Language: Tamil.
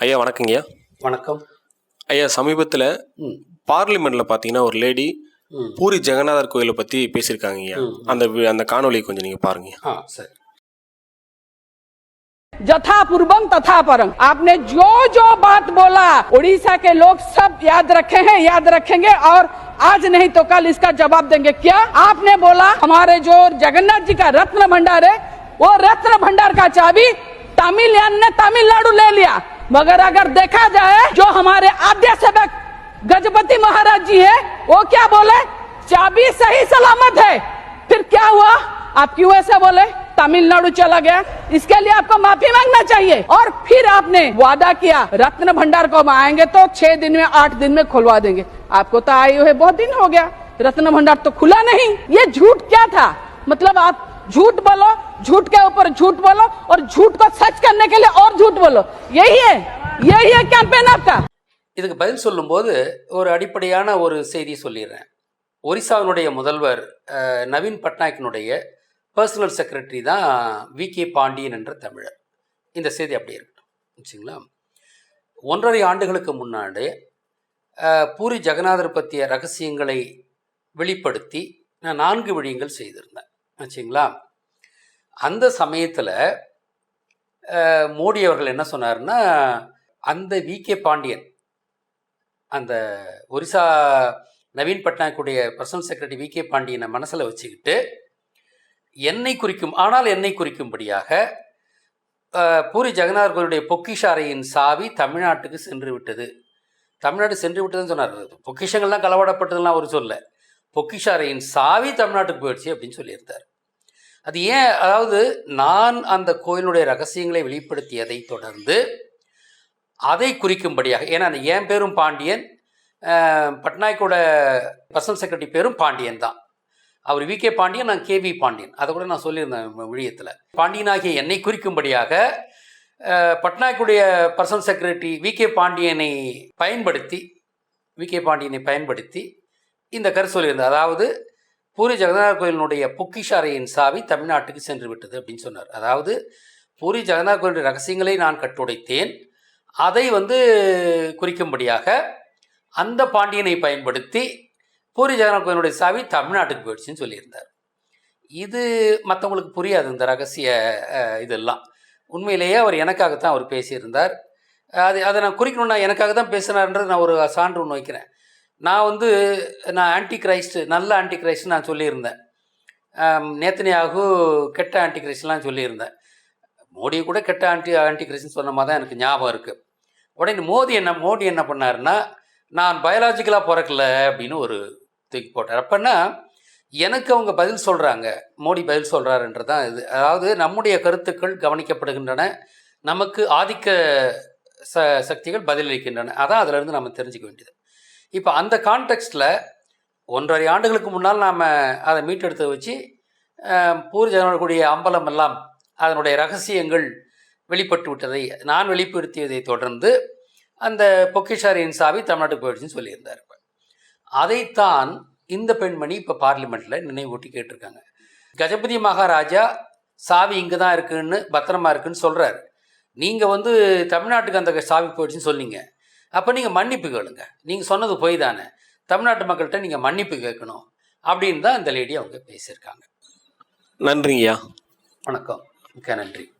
ஐயா வணக்கங்கய்யா வணக்கம் ஐயா சமீபத்தில் ம் பார்லிமெண்ட்டில் பார்த்தீங்கன்னா ஒரு லேடி ம் பூரி ஜெகநாதர் கோயிலை பற்றி பேசியிருக்காங்க ஐயா ம். அந்த வி- அந்த காணொலியை கொஞ்சம் நீங்கள் பாருங்க ஆ சரி जथा पूर्वम तथा परम आपने जो जो बात बोला उड़ीसा के लोग सब याद रखे हैं याद रखेंगे और आज नहीं तो कल इसका जवाब देंगे क्या आपने बोला हमारे जो जगन्नाथ जी का रत्न भंडार है वो रत्न भंडार का चाबी तमिलनाडु ने तमिलनाडु ले लिया मगर अगर देखा जाए, जो हमारे आद्य सेवक गजपति महाराज जी है, वो क्या बोले? चाबी सही सलामत है। फिर क्या हुआ? आप क्यों ऐसे बोले? तमिलनाडु चला गया। इसके लिए आपको माफ़ी मांगना चाहिए। और फिर आपने वादा किया, रत्न भंडार को हम आएँगे तो छह दिन में, आठ दिन में खुलवा देंगे। आपको तो आए हुए बहुत दिन हो गया। रत्न भंडार तो खुला नहीं। ये झूठ क्या था? मतलब आप झूठ बोलो झूठ के ऊपर झूठ बोलो और झूठ को सच करने के लिए और झूठ बोलो यही है यही है कैंपेन आपका இதுக்கு பதில் சொல்லும்போது ஒரு அடிப்படையான ஒரு செய்தி சொல்லிடுறேன் ஒரிசாவினுடைய முதல்வர் அஹ், நவீன் பட்நாயக்கினுடைய பர்சனல் செக்ரட்டரி தான் வி கே பாண்டியன் என்ற தமிழர் இந்த செய்தி அப்படியே இருக்கட்டும் வச்சுங்களா ஒன்றரை ஆண்டுகளுக்கு முன்னாடி அஹ், பூரி ஜெகநாதர் பற்றிய ரகசியங்களை வெளிப்படுத்தி நான் நான்கு விடயங்கள் செய்திருந்தேன் வச்சுங்களா அந்த சமயத்தில் மோடி அவர்கள் என்ன சொன்னார்னா அந்த வி. கே. பாண்டியன் அந்த ஒரிசா நவீன் பட்நாயக்குடைய பர்சனல் செக்ரட்டரி வி. கே. பாண்டியனை மனசில் வச்சுக்கிட்டு என்னை குறிக்கும் ஆனால் என்னை குறிக்கும்படியாக பூரி ஜெகநாத் கோயிலுடைய பொக்கிஷாரையின் சாவி தமிழ்நாட்டுக்கு சென்று விட்டது. தமிழ்நாடு சென்று விட்டதுன்னு சொன்னார். பொக்கிஷங்கள்லாம் களவாடப்பட்டதுலாம் அவர் சொல்ல பொக்கிஷாரையின் சாவி தமிழ்நாட்டுக்கு போயிடுச்சு அப்படின்னு சொல்லியிருந்தார். அது ஏன்? அதாவது நான் அந்த கோயிலுடைய ரகசியங்களை வெளிப்படுத்தியதை தொடர்ந்து அதை குறிக்கும்படியாக ஏன்னா அந்த என் பேரும் பாண்டியன் பட்நாயக்கோட பர்சனல் செக்ரட்டரி பேரும் பாண்டியன் தான். அவர் வி கே பாண்டியன் நான் கே வி பாண்டியன். அதை கூட நான் சொல்லியிருந்தேன் விழியத்தில் பாண்டியனாகிய என்னை குறிக்கும்படியாக பட்நாயக்குடைய பர்சனல் செக்ரட்டரி வி கே பாண்டியனை பயன்படுத்தி வி கே பாண்டியனை பயன்படுத்தி இந்த கரு சொல்லியிருந்தேன். அதாவது பூரி ஜெகநாதர் கோயிலினுடைய பொக்கிஷாரையின் சாவி தமிழ்நாட்டுக்கு சென்று விட்டது அப்படின்னு சொன்னார். அதாவது பூரி ஜெகநாத கோயிலுடைய ரகசியங்களை நான் கட்டுடைத்தேன். அதை வந்து குறிக்கும்படியாக அந்த பாண்டியனை பயன்படுத்தி பூரி ஜெகநாத கோயிலுடைய சாவி தமிழ்நாட்டுக்கு போயிடுச்சுன்னு சொல்லியிருந்தார். இது மற்றவங்களுக்கு புரியாது இந்த ரகசிய இதெல்லாம். உண்மையிலேயே அவர் எனக்காகத்தான் அவர் பேசியிருந்தார். அது அதை நான் குறிக்கணும்னா எனக்காக தான் பேசினார்ன்றது நான் ஒரு சான்று ஒன்று வைக்கிறேன். நான் வந்து நான் ஆன்டி கிரைஸ்ட் நல்ல ஆன்டி கிரைஸ்ட் நான் சொல்லியிருந்தேன். நேத்தனியாகு கெட்ட ஆன்டி கிரைஸ்ட்லாம் சொல்லியிருந்தேன். மோடி கூட கெட்ட ஆன்டி ஆன்டி கிரைஸ்ட்னு சொன்ன மாதிரி தான் எனக்கு ஞாபகம் இருக்குது உடனே மோடி என்ன மோடி என்ன பண்ணாருன்னா நான் பயாலாஜிக்கலாக பிறக்கல அப்படின்னு ஒரு தூக்கி போட்டார். அப்போன்னா எனக்கு அவங்க பதில் சொல்கிறாங்க மோடி பதில் சொல்கிறாருன்றது தான் இது. அதாவது நம்முடைய கருத்துக்கள் கவனிக்கப்படுகின்றன. நமக்கு ஆதிக்க ச சக்திகள் பதிலளிக்கின்றன. அதான் அதிலிருந்து நம்ம தெரிஞ்சுக்க வேண்டியது. இப்போ அந்த கான்டெக்ஸ்டில் ஒன்றரை ஆண்டுகளுக்கு முன்னால் நாம் அதை மீட்டெடுத்து வச்சு பூர்ஜனோட கூடிய அம்பலம் எல்லாம் அதனுடைய ரகசியங்கள் வெளிப்பட்டு விட்டதை நான் வெளிப்படுத்தியதை தொடர்ந்து அந்த பொக்கிஷாரியின் சாவி தமிழ்நாட்டுக்கு போயிடுச்சுன்னு சொல்லியிருந்தார் அதைத்தான் இந்த பெண்மணி இப்போ பார்லிமெண்ட்டில் நினைவூட்டி கேட்டிருக்காங்க. கஜபதி மகாராஜா சாவி இங்கே தான் இருக்குன்னு பத்திரமா இருக்குன்னு சொல்கிறார் நீங்கள் வந்து தமிழ்நாட்டுக்கு அந்த சாவி போயிடுச்சுன்னு சொன்னீங்க. அப்போ நீங்கள் மன்னிப்பு கேளுங்க. நீங்கள் சொன்னது பொய் தானே. தமிழ்நாட்டு மக்கள்கிட்ட நீங்கள் மன்னிப்பு கேட்கணும் அப்படின்னு தான் இந்த லேடி அவங்க பேசியிருக்காங்க. நன்றிங்கய்யா. வணக்கம். மிக்க நன்றி.